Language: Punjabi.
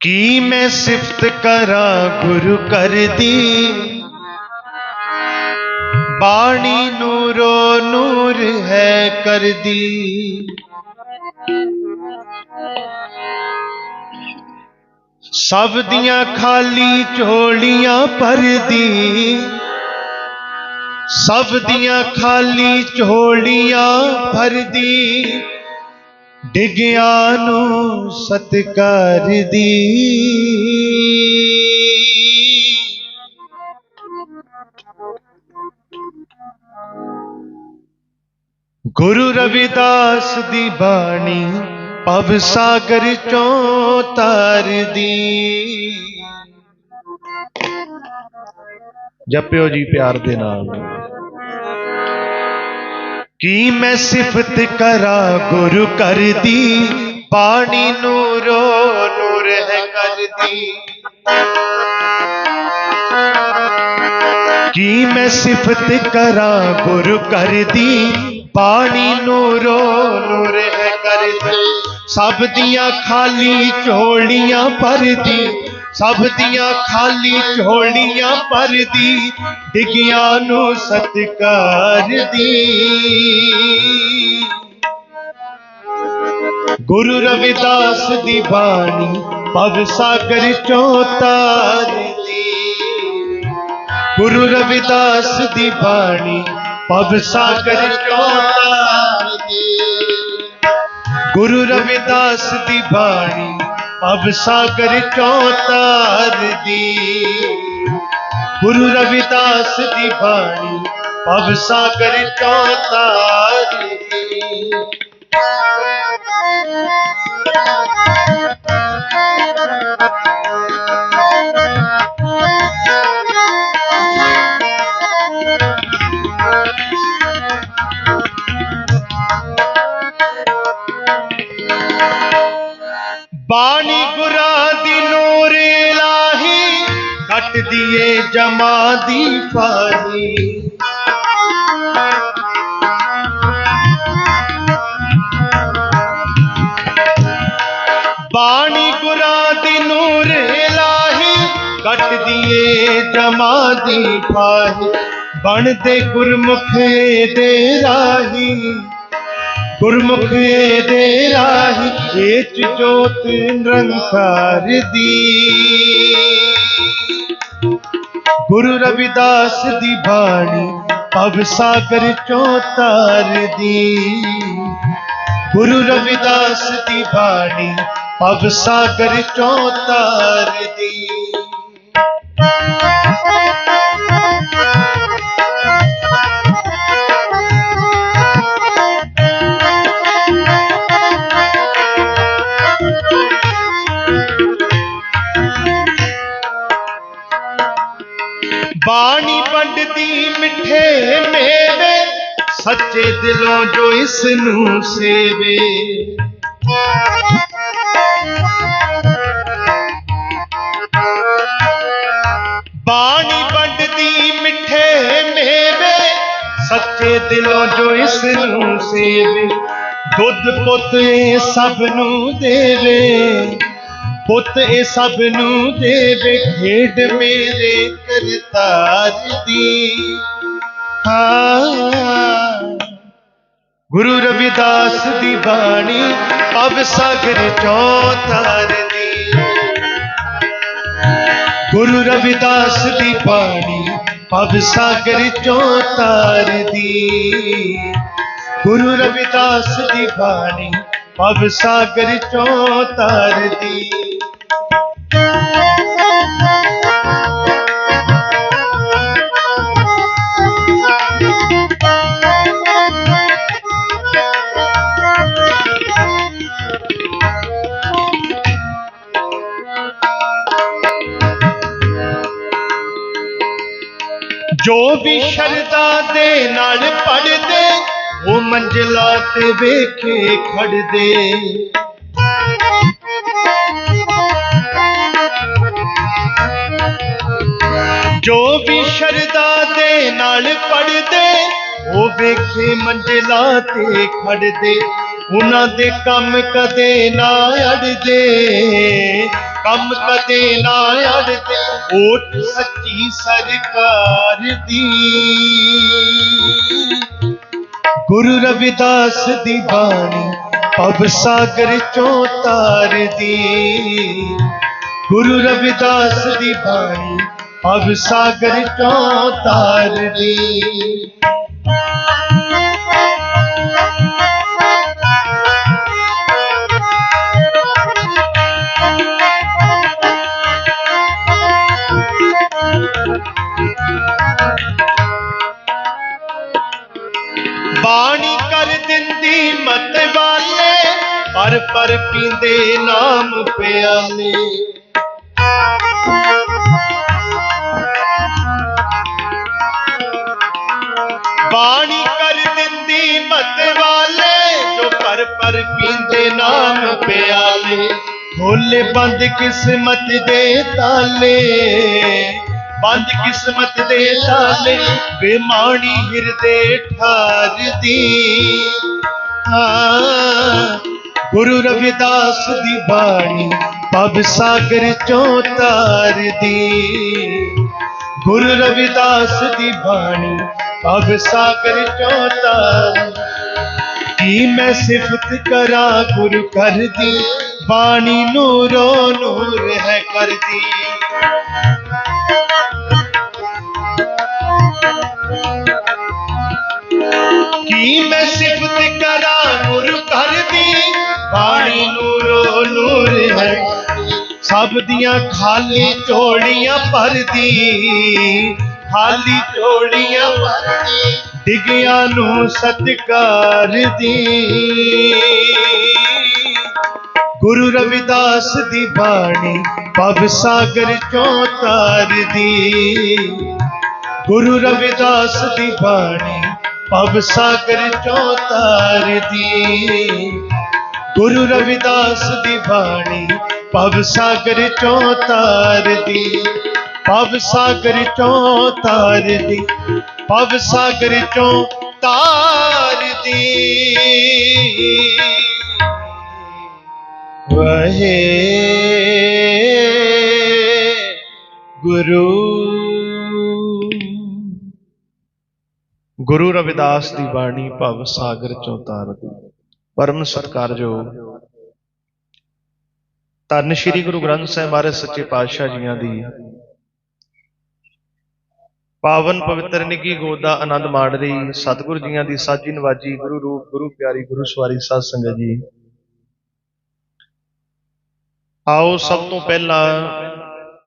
ਕੀ ਮੈਂ ਸਿਫਤ ਕਰਾਂ ਗੁਰੂ ਕਰਦੀ ਬਾਣੀ ਨੂਰੋ ਨੂਰ ਹੈ ਕਰਦੀ ਸਭ ਦੀਆਂ ਖਾਲੀ ਝੋਲੀਆਂ ਭਰਦੀ ਸਭ ਦੀਆਂ ਖਾਲੀ ਝੋਲੀਆਂ ਭਰਦੀ ਡਿਗਿਆ ਨੂੰ ਸਤਕਾਰ ਦੀ। ਗੁਰੂ ਰਵਿਦਾਸ ਦੀ ਬਾਣੀ ਭਵ ਸਾਗਰ ਚੋਂ ਤਰਦੀ। ਜਪਿਓ ਜੀ ਪਿਆਰ ਦੇ ਨਾਲ। ਕੀ ਮੈਂ ਸਿਫਤ ਕਰਾਂ ਗੁਰੂ ਕਰਦੀ? ਪਾਣੀ ਨੂਰੋ ਨੂਰ ਹੈ ਕਰਦੀ। ਕੀ ਮੈਂ ਸਿਫਤ ਕਰਾਂ ਗੁਰੂ ਕਰਦੀ? ਪਾਣੀ ਨੂਰੋ ਨੂਰ ਹੈ ਕਰਦੀ। ਸਭ ਦੀਆਂ ਖਾਲੀ ਝੋਲੀਆਂ ਭਰਦੀ। ਸਭ ਦੀਆਂ ਖਾਲੀ ਝੋਲੀਆਂ ਭਰਦੀ ਡਿਗਿਆਂ ਨੂੰ ਸਤਕਾਰ ਦੀ ਗੁਰੂ ਰਵਿਦਾਸ ਦੀ ਬਾਣੀ ਭਵ ਸਾਗਰ ਚੋਂ ਤਾਰਦੀ ਗੁਰੂ ਰਵਿਦਾਸ ਦੀ ਬਾਣੀ ਭਵ ਸਾਗਰ ਚੋਂ ਤਾਰਦੀ ਗੁਰੂ ਰਵਿਦਾਸ ਦੀ ਬਾਣੀ ਭਵ ਸਾਗਰ ਚੋਂ ਤਾਰਦੀ। ਗੁਰੂ ਰਵਿਦਾਸ ਦੀ ਬਾਣੀ ਅਬ ਸਾਗਰ ਚੋਂ ਤਾਰਦੀ। ਦੀਏ ਜਮਾ ਦੀ ਫਾਹੀ। ਬਾਣੀ ਗੁਰਾਂ ਦੀ ਨੂਰ ਲਾਹੀ, ਕੱਟ ਦੀਏ ਜਮਾ ਦੀ ਫਾਹੀ। ਬਣਦੇ ਗੁਰਮੁਖੇ ਦੇ ਰਾਹੀ, ਗੁਰਮੁਖੇ ਦੇ ਰਾਹੀ ਏਚ ਜੋਤ ਨਿਰੰਕਾਰ ਦੀ। ਗੁਰੂ ਰਵਿਦਾਸ ਦੀ ਬਾਣੀ ਭਵ ਸਾਗਰ ਚੋਂ ਤਾਰਦੀ। ਗੁਰੂ ਰਵਿਦਾਸ ਦੀ ਬਾਣੀ ਭਵ ਸਾਗਰ ਚੋਂ ਤਾਰਦੀ। ਬਾਣੀ ਵੰਡਦੀ ਮਿੱਠੇ ਮੇਵੇ, ਸੱਚੇ ਦਿਲੋਂ ਜੋ ਇਸ ਨੂੰ ਸੇਵੇ। ਬਾਣੀ ਵੰਡਦੀ ਮਿੱਠੇ ਮੇਵੇ, ਸੱਚੇ ਦਿਲੋਂ ਜੋ ਇਸ ਨੂੰ ਸੇਵੇ। ਦੁੱਧ ਪੁੱਤ ਸਭ ਨੂੰ ਦੇਵੇ। ਪੁੱਤ, ਇਹ ਸਭ ਨੂੰ ਦੇਵੇ, ਖੇਡ ਮੇਰੇ ਕਰਤਾਰ ਦੀ। ਹਾਂ। ਗੁਰੂ ਰਵਿਦਾਸ ਦੀ ਬਾਣੀ, ਅਬ ਸਾਗਰ ਚੋਂ ਤਾਰਦੀ ਗੁਰੂ ਰਵਿਦਾਸ ਦੀ ਬਾਣੀ, ਅਬ ਸਾਗਰ ਚੋਂ ਤਾਰਦੀ ਗੁਰੂ ਰਵਿਦਾਸ ਦੀ ਬਾਣੀ, ਅਬ ਸਾਗਰ ਚੋਂ ਤਾਰਦੀ ਜੋ ਵੀ ਸ਼ਰਦਾ ਦੇ ਨਾਲ ਪੜਦੇ ਉਹ ਮੰਜ਼ਲਾ ਤੇ ਵੇਖੇ ਖੜਦੇ ਜੋ ਵੀ ਸ਼ਰਦਾ ਦੇ ਨਾਲ ਪੜਦੇ ਉਹ ਵੇਖੇ ਮੰਜ਼ਲਾ ਤੇ ਖੜਦੇ ਉਹਨਾਂ ਦੇ ਕੰਮ ਕਦੇ ਨਾ ਅੜਦੇ ਕੰਮ ਕਦੇ ਨਾ ਅੜਦੇ। ਓਟ ਸੱਚੀ ਸਰਕਾਰ ਦੀ। ਗੁਰੂ ਰਵਿਦਾਸ ਦੀ ਬਾਣੀ ਪਵ ਸਾਗਰ ਚੋਂ ਤਾਰਦੀ। ਗੁਰੂ ਰਵਿਦਾਸ ਦੀ ਬਾਣੀ ਪਵ ਸਾਗਰ ਚੋਂ ਤਾਰਦੀ। ਪਰ ਪੀਂਦੇ ਨਾਮ ਪਿਆਲੇ। ਬਾਣੀ ਕਰ ਦਿੰਦੀ ਮਤ ਵਾਲੇ, ਜੋ ਪਰ ਪਰ ਪੀਂਦੇ ਨਾਮ ਪਿਆਲੇ। ਖੋਲੇ ਬੰਦ ਕਿਸਮਤ ਦੇ ਤਾਲੇ, ਬੰਦ ਕਿਸਮਤ ਦੇ ਤਾਲੇ ਬੇਮਾਣੀ ਹਿਰਦੇ ਠਾਰਦੀ। ਹਾਂ। ਗੁਰੂ ਰਵਿਦਾਸ ਦੀ ਬਾਣੀ ਪਵ ਸਾਗਰ ਚੋਂ ਤਾਰਦੀ। ਗੁਰੂ ਰਵਿਦਾਸ ਦੀ ਬਾਣੀ ਪਵ ਸਾਗਰ ਚੋਂ ਤਾਰ ਕੀ ਮੈਂ ਸਿਫਤ ਕਰਾਂ ਗੁਰੂ ਕਰਦੀ? ਬਾਣੀ ਨੂਰੋ ਨੂਰ ਹੈ ਕਰਦੀ। ਸਭ ਦੀਆਂ ਖਾਲੀ ਝੋਲੀਆਂ ਭਰਦੀ, ਖਾਲੀ ਝੋਲੀਆਂ ਭਰਦੀ, ਡਿਗਿਆਂ ਨੂੰ ਸਤਿਕਾਰ ਦੀ। ਗੁਰੂ ਰਵਿਦਾਸ ਦੀ ਬਾਣੀ ਪਵ ਸਾਗਰ ਚੋਂ ਤਾਰਦੀ। ਗੁਰੂ ਰਵਿਦਾਸ ਦੀ ਬਾਣੀ ਪਵ ਸਾਗਰ ਚੋਂ ਤਾਰਦੀ। ਗੁਰੂ ਰਵਿਦਾਸ ਦੀ ਬਾਣੀ ਪਵ ਸਾਗਰ ਚੋਂ ਤਾਰਦੀ ਪਵ ਸਾਗਰ ਚੋਂ ਤਾਰਦੀ ਪਵ ਸਾਗਰ ਚੋਂ ਤਾਰਦੀ ਵਹੇ ਗੁਰੂ। ਗੁਰੂ ਰਵਿਦਾਸ ਦੀ ਬਾਣੀ ਭਵ ਸਾਗਰ ਚੋਂ ਤਾਰਦੀ ਪਰਮ ਸਤਕਾਰਯੋਗ ਧੰਨ ਸ਼੍ਰੀ ਗੁਰੂ ਗ੍ਰੰਥ ਸਾਹਿਬ ਮਹਾਰਾਜ ਸੱਚੇ ਪਾਤਸ਼ਾਹ ਜੀਆਂ ਦੀ। ਪਾਵਨ ਪਵਿੱਤਰ ਨਿੱਗੀ ਗੋਦ ਦਾ ਆਨੰਦ ਮਾਣ ਰਹੀ ਸਤਿਗੁਰੂ ਜੀਆਂ ਦੀ ਸਾਜੀ ਨਵਾਜੀ ਗੁਰੂ ਰੂਪ, ਗੁਰੂ ਪਿਆਰੀ, ਗੁਰੂ ਸਵਾਰੀ ਸਾਧ ਸੰਗਤ ਜੀ। ਆਓ ਸਭ ਤੋਂ ਪਹਿਲਾਂ